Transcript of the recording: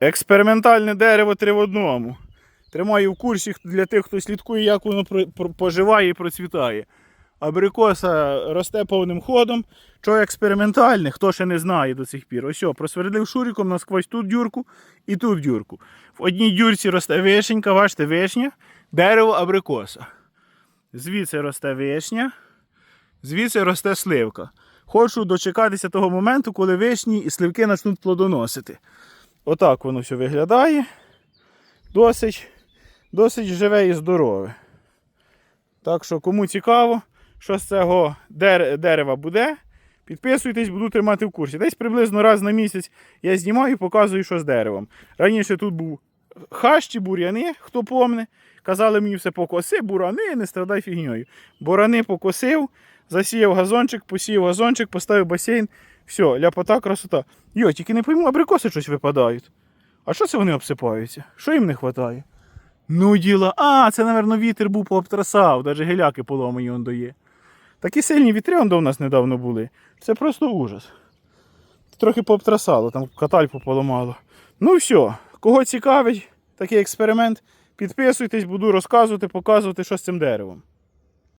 Експериментальне дерево три в одному. Тримаю в курсі для тих, хто слідкує, як воно поживає і процвітає. Абрикоса росте повним ходом. Що експериментальне, хто ще не знає до цих пір. Ось, просвердлив шуриком насквозь тут дюрку і тут дюрку. В одній дюрці росте вишенька, бачите, вишня, дерево абрикоса. Звідси росте вишня, звідси росте сливка. Хочу дочекатися того моменту, коли вишні і сливки почнуть плодоносити. Отак воно все виглядає. Досить, досить живе і здорове. Так що, кому цікаво, що з цього дерева буде, підписуйтесь, буду тримати в курсі. Десь приблизно раз на місяць я знімаю і показую, що з деревом. Раніше тут був хащі, бур'яни, хто помне. Казали мені все покоси, бурани, не страдай фігньою. Бурани покосив, засіяв газончик, посіяв газончик, поставив басейн. Все, ляпота, красота. Йо, тільки не пойму, абрикоси щось випадають. А що це вони обсипаються? Що їм не вистачає? Ну, діла. А, це, напевно, вітер був пообтрасав, навіть геляки поломані он дає. Такі сильні вітри он до нас недавно були. Це просто ужас. Трохи пообтрасало, там катальпу поламало. Ну все, кого цікавить такий експеримент, підписуйтесь, буду розказувати, показувати, що з цим деревом.